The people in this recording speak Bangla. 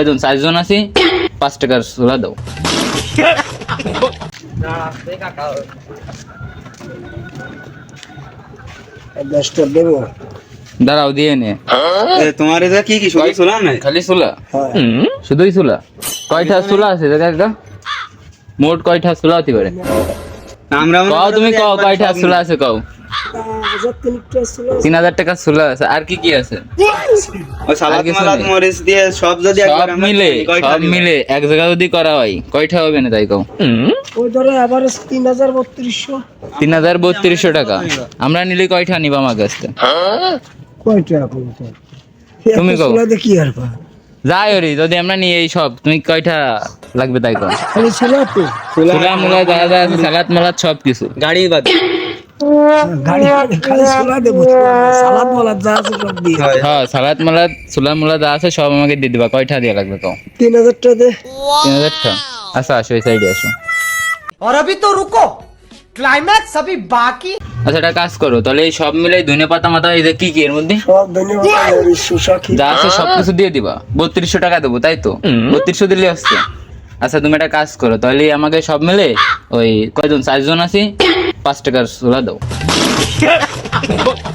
কয়জন চারজন আছি পাঁচ টাকার দাও। দশটা দেবো দাঁড়াও দিয়ে নে। তোমার এটা কি কি শুধু নাই? খালি সোলা শুধুই সোলা কয়টা সোলা আছে দেখা একটা মোট কয়টা সোলা হতে পারে? আমরা কও তুমি কও কয়টা সোলা আছে কও। তিন হাজার টাকা আছে। আর কি কি আছে? সব যদি সব আমরা মিলে সব মিলে এক জায়গা যদি করা হয় কয়টা হবে না তাই কও? ওই ধরো আবার তিন হাজার বত্রিশশো। তিন হাজার বত্রিশশো টাকা। আমরা নিলে কয়টা নিবা আমার কাছ থেকে? কয়টা তুমি কি আর পা যাই হরি যদি আমরা নিয়ে এই সব তুমি কয়টা লাগবে তাই কও? খালি ছোলা তো। ছোলা মোলা যা যা আছে সালাদ মালাদ সব কিছু গাড়ি বাদ গাড়ি খালি ছোলা দেবো সালাদ মালাদ যা আছে সব দিয়ে হয়। হ্যাঁ সালাদ মালাদ ছোলা মোলা যা আছে সব আমাকে দিয়ে দিবা কয়টা দিয়ে লাগবে কও তিন হাজার টাকা দে তিন হাজার টাকা আচ্ছা আসো এই সাইডে আসো और अभी तो रुको क्लाइमैक्स अभी बाकी আচ্ছা একটা কাজ করো তাহলে এই সব মিলে ধনে পাতা মাথা এই যে কি কি এর মধ্যে সব ধন্যবাদ সুশা কি যা আছে সবকিছু দিয়ে দিবা বত্রিশশো টাকা দেবো তাই তো বত্রিশশো দিলে আসছে আচ্ছা তুমি একটা কাজ করো তাহলে আমাকে সব মিলে ওই কয়জন চারজন আছি পাঁচ টাকার সোলা দাও।